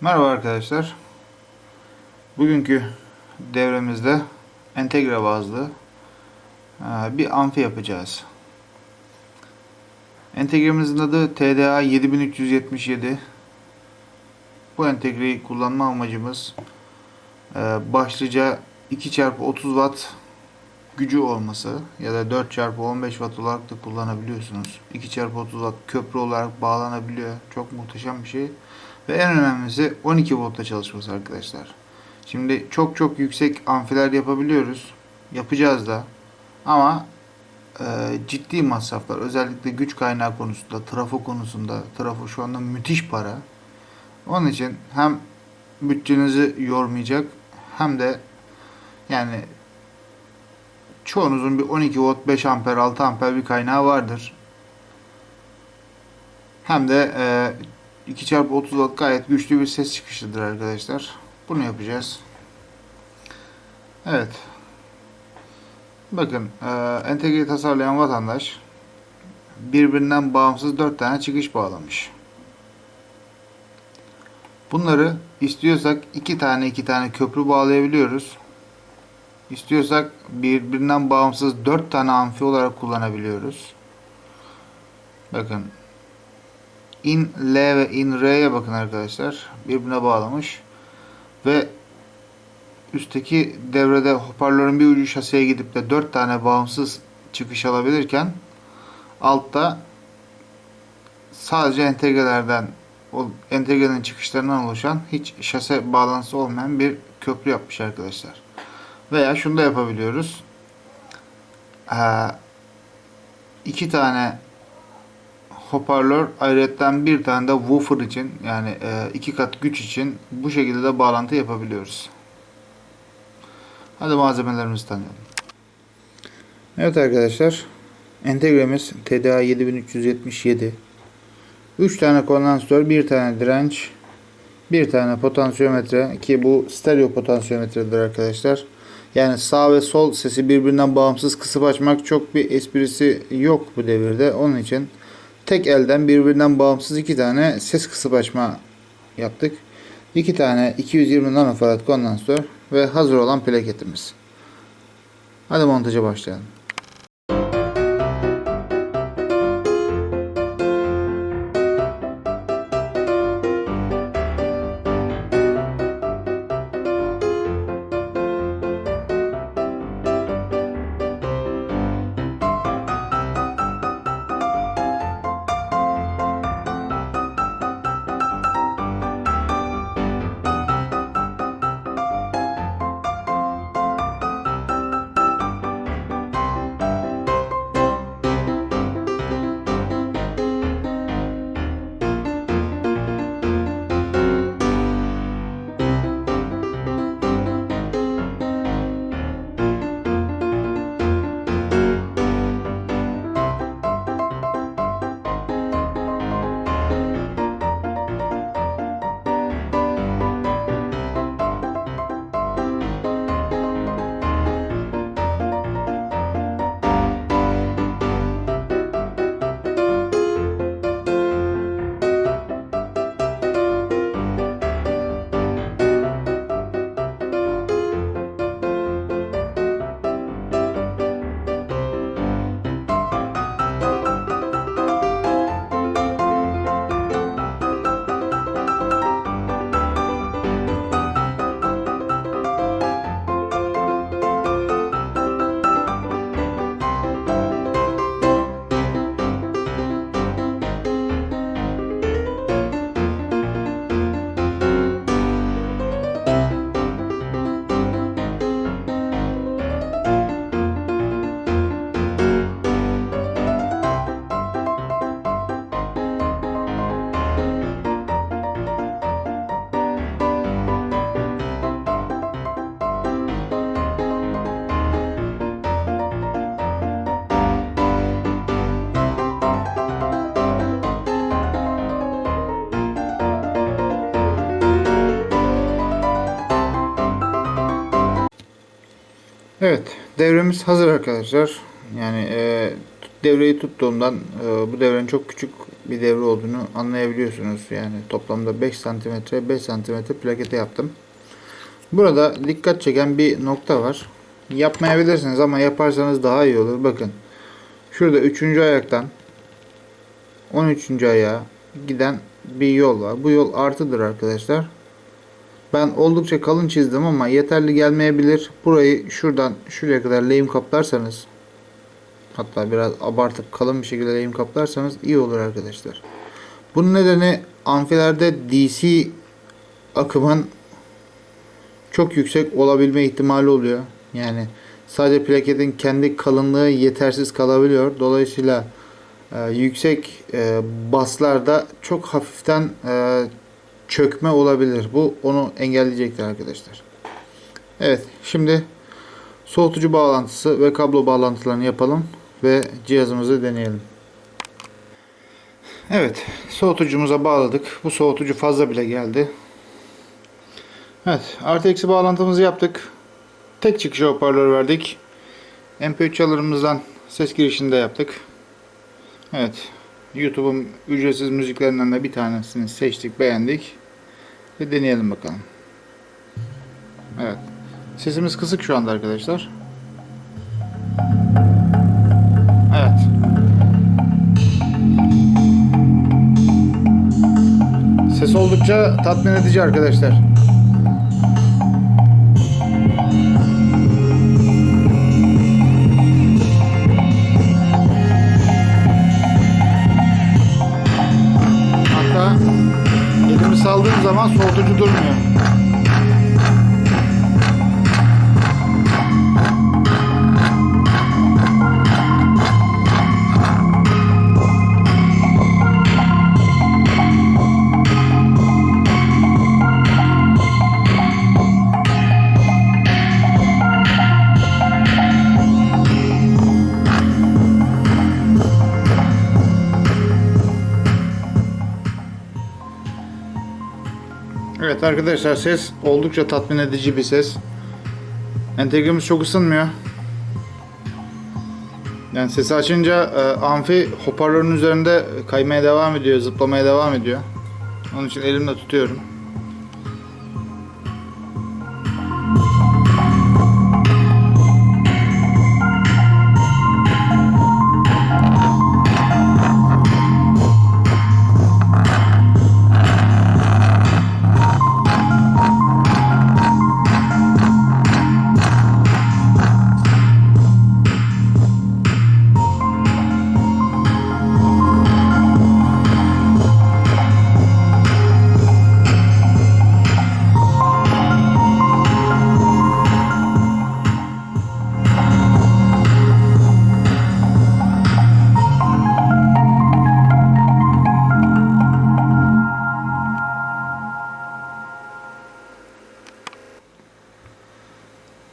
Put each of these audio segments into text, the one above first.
Merhaba arkadaşlar. Bugünkü devremizde entegre bazlı e, bir amfi yapacağız. Entegremizin adı TDA 7377. Bu entegreyi kullanma amacımız e, başlıca 2x30 watt gücü olması ya da 4x15 watt olarak da kullanabiliyorsunuz. 2x30 watt köprü olarak bağlanabiliyor. Çok muhteşem bir şey. Ve en önemlisi 12 voltta çalışması arkadaşlar. Şimdi çok çok yüksek amfiler yapabiliyoruz. Yapacağız da. Ama e, ciddi masraflar özellikle güç kaynağı konusunda, trafo konusunda, trafo şu anda müthiş para. Onun için hem bütçenizi yormayacak hem de yani çoğunuzun bir 12 volt 5 amper 6 amper bir kaynağı vardır. Hem de e, 2x30 watt gayet güçlü bir ses çıkışıdır arkadaşlar. Bunu yapacağız. Evet. Bakın e, entegreyi tasarlayan vatandaş birbirinden bağımsız 4 tane çıkış bağlamış. Bunları istiyorsak 2 tane 2 tane köprü bağlayabiliyoruz. İstiyorsak birbirinden bağımsız 4 tane amfi olarak kullanabiliyoruz. Bakın in L ve in R'ye bakın arkadaşlar. Birbirine bağlamış. Ve üstteki devrede hoparlörün bir ucu şaseye gidip de 4 tane bağımsız çıkış alabilirken altta sadece entegrelerden entegrenin çıkışlarından oluşan hiç şase bağlantısı olmayan bir köprü yapmış arkadaşlar. Veya şunu da yapabiliyoruz. Ee, iki tane hoparlör ayrıca bir tane de woofer için yani e, iki kat güç için bu şekilde de bağlantı yapabiliyoruz. Hadi malzemelerimizi tanıyalım. Evet arkadaşlar. Entegremiz TDA 7377. 3 tane kondansatör, 1 tane direnç, 1 tane potansiyometre ki bu stereo potansiyometredir arkadaşlar. Yani sağ ve sol sesi birbirinden bağımsız kısıp açmak çok bir esprisi yok bu devirde. Onun için tek elden birbirinden bağımsız iki tane ses kısıp açma yaptık. İki tane 220 nanofarad kondansatör ve hazır olan plaketimiz. Hadi montaja başlayalım. Evet, devremiz hazır arkadaşlar. Yani e, devreyi tuttuğumdan e, bu devrenin çok küçük bir devre olduğunu anlayabiliyorsunuz. Yani toplamda 5 cm 5 cm plakete yaptım. Burada dikkat çeken bir nokta var. Yapmayabilirsiniz ama yaparsanız daha iyi olur. Bakın. Şurada 3. ayaktan 13. ayağa giden bir yol var. Bu yol artıdır arkadaşlar. Ben oldukça kalın çizdim ama yeterli gelmeyebilir. Burayı şuradan şuraya kadar lehim kaplarsanız hatta biraz abartıp kalın bir şekilde lehim kaplarsanız iyi olur arkadaşlar. Bunun nedeni amfilerde DC akımın çok yüksek olabilme ihtimali oluyor. Yani sadece plaketin kendi kalınlığı yetersiz kalabiliyor. Dolayısıyla e, yüksek e, baslarda çok hafiften e, çökme olabilir. Bu onu engelleyecektir arkadaşlar. Evet şimdi soğutucu bağlantısı ve kablo bağlantılarını yapalım ve cihazımızı deneyelim. Evet soğutucumuza bağladık. Bu soğutucu fazla bile geldi. Evet artı eksi bağlantımızı yaptık. Tek çıkış hoparlör verdik. MP3 çalarımızdan ses girişini de yaptık. Evet YouTube'un ücretsiz müziklerinden de bir tanesini seçtik beğendik. Ve deneyelim bakalım. Evet. Sesimiz kısık şu anda arkadaşlar. Evet. Ses oldukça tatmin edici arkadaşlar. Durmuyor. Evet arkadaşlar ses oldukça tatmin edici bir ses. Entegremiz çok ısınmıyor. Yani sesi açınca e, amfi hoparlörün üzerinde kaymaya devam ediyor, zıplamaya devam ediyor. Onun için elimle tutuyorum.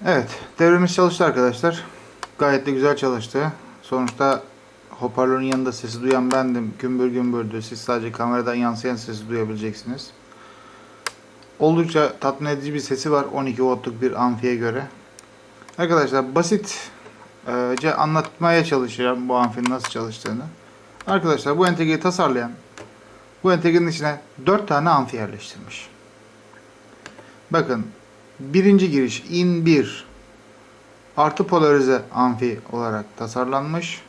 Evet, devremiz çalıştı arkadaşlar. Gayet de güzel çalıştı. Sonuçta hoparlörün yanında sesi duyan bendim. Gümbür gümbürdü. Siz sadece kameradan yansıyan sesi duyabileceksiniz. Oldukça tatmin edici bir sesi var 12 voltluk bir amfiye göre. Arkadaşlar basitce anlatmaya çalışacağım bu amfinin nasıl çalıştığını. Arkadaşlar bu entegreyi tasarlayan bu entegrenin içine 4 tane amfi yerleştirmiş. Bakın birinci giriş in 1 artı polarize amfi olarak tasarlanmış.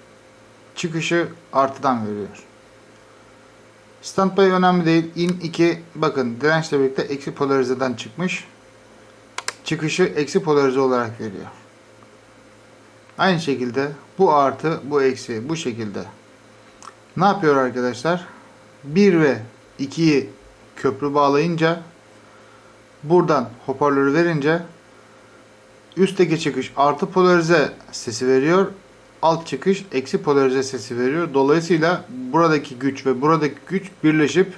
Çıkışı artıdan veriyor. Standby önemli değil. In 2 bakın dirençle birlikte eksi polarizeden çıkmış. Çıkışı eksi polarize olarak veriyor. Aynı şekilde bu artı bu eksi bu şekilde. Ne yapıyor arkadaşlar? 1 ve 2'yi köprü bağlayınca buradan hoparlörü verince üstteki çıkış artı polarize sesi veriyor. Alt çıkış eksi polarize sesi veriyor. Dolayısıyla buradaki güç ve buradaki güç birleşip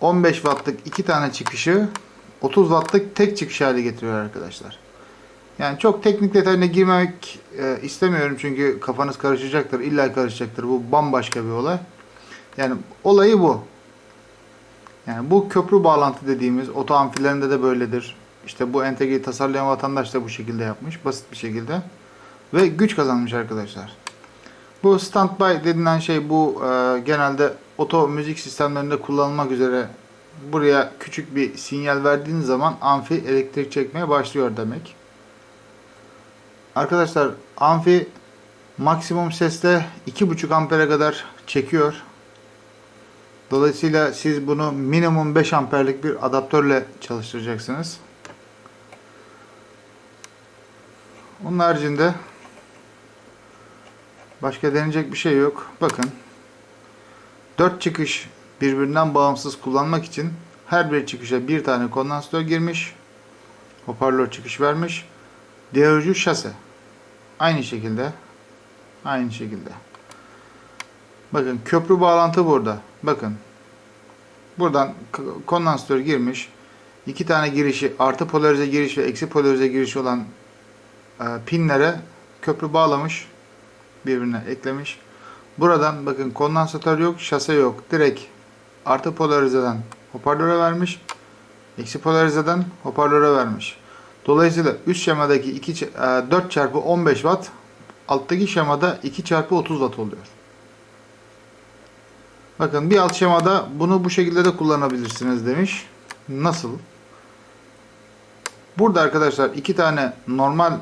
15 wattlık iki tane çıkışı 30 wattlık tek çıkış hale getiriyor arkadaşlar. Yani çok teknik detayına girmemek e, istemiyorum çünkü kafanız karışacaktır. İlla karışacaktır. Bu bambaşka bir olay. Yani olayı bu. Yani bu köprü bağlantı dediğimiz oto amfilerinde de böyledir. İşte bu entegreyi tasarlayan vatandaş da bu şekilde yapmış. Basit bir şekilde. Ve güç kazanmış arkadaşlar. Bu standby denilen şey bu e, genelde oto müzik sistemlerinde kullanılmak üzere buraya küçük bir sinyal verdiğiniz zaman amfi elektrik çekmeye başlıyor demek. Arkadaşlar amfi maksimum seste 2.5 ampere kadar çekiyor. Dolayısıyla siz bunu minimum 5 amperlik bir adaptörle çalıştıracaksınız. Onun haricinde başka deneyecek bir şey yok. Bakın 4 çıkış birbirinden bağımsız kullanmak için her bir çıkışa bir tane kondansatör girmiş. Hoparlör çıkış vermiş. Diğer ucu şase. Aynı şekilde. Aynı şekilde. Bakın köprü bağlantı burada. Bakın. Buradan kondansatör girmiş. İki tane girişi artı polarize giriş ve eksi polarize giriş olan e, pinlere köprü bağlamış. Birbirine eklemiş. Buradan bakın kondansatör yok, şase yok. Direkt artı polarizeden hoparlöre vermiş. Eksi polarizeden hoparlöre vermiş. Dolayısıyla üst şemadaki 2, ç- e, 4 çarpı 15 watt alttaki şemada 2 çarpı 30 watt oluyor. Bakın bir alt şemada bunu bu şekilde de kullanabilirsiniz demiş. Nasıl? Burada arkadaşlar iki tane normal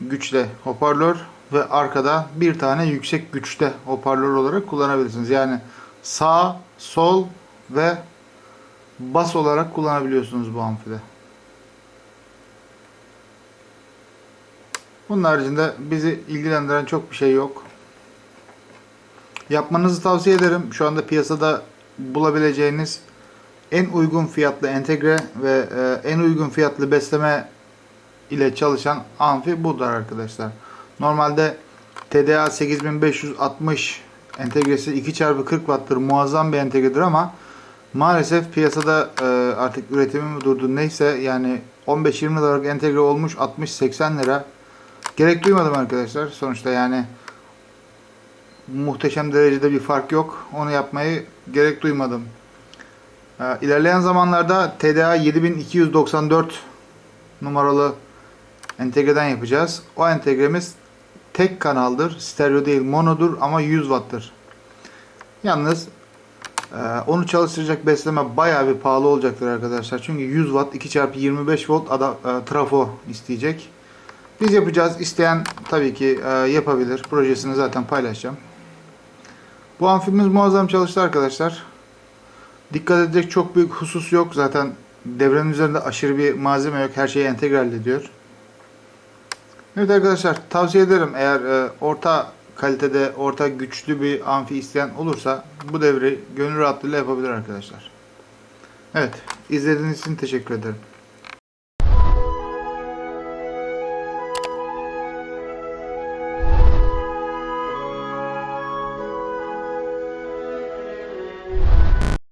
güçle hoparlör ve arkada bir tane yüksek güçte hoparlör olarak kullanabilirsiniz. Yani sağ, sol ve bas olarak kullanabiliyorsunuz bu amfide. Bunun haricinde bizi ilgilendiren çok bir şey yok. Yapmanızı tavsiye ederim. Şu anda piyasada bulabileceğiniz en uygun fiyatlı entegre ve e, en uygun fiyatlı besleme ile çalışan amfi budur arkadaşlar. Normalde TDA 8560 entegresi 2x40 watt'tır. Muazzam bir entegredir ama maalesef piyasada e, artık üretimi mi durdu neyse yani 15-20 liralık entegre olmuş 60-80 lira. Gerek duymadım arkadaşlar. Sonuçta yani muhteşem derecede bir fark yok. Onu yapmayı gerek duymadım. Ee, İlerleyen zamanlarda TDA 7294 numaralı entegreden yapacağız. O entegremiz tek kanaldır. Stereo değil monodur ama 100 watt'tır. Yalnız e, onu çalıştıracak besleme bayağı bir pahalı olacaktır arkadaşlar. Çünkü 100 watt 2x25 volt ada, e, trafo isteyecek. Biz yapacağız. İsteyen tabii ki e, yapabilir. Projesini zaten paylaşacağım. Bu amfimiz muazzam çalıştı arkadaşlar. Dikkat edecek çok büyük husus yok. Zaten devrenin üzerinde aşırı bir malzeme yok. Her şeyi entegre hallediyor. Evet arkadaşlar tavsiye ederim. Eğer e, orta kalitede, orta güçlü bir amfi isteyen olursa bu devri gönül rahatlığıyla yapabilir arkadaşlar. Evet izlediğiniz için teşekkür ederim.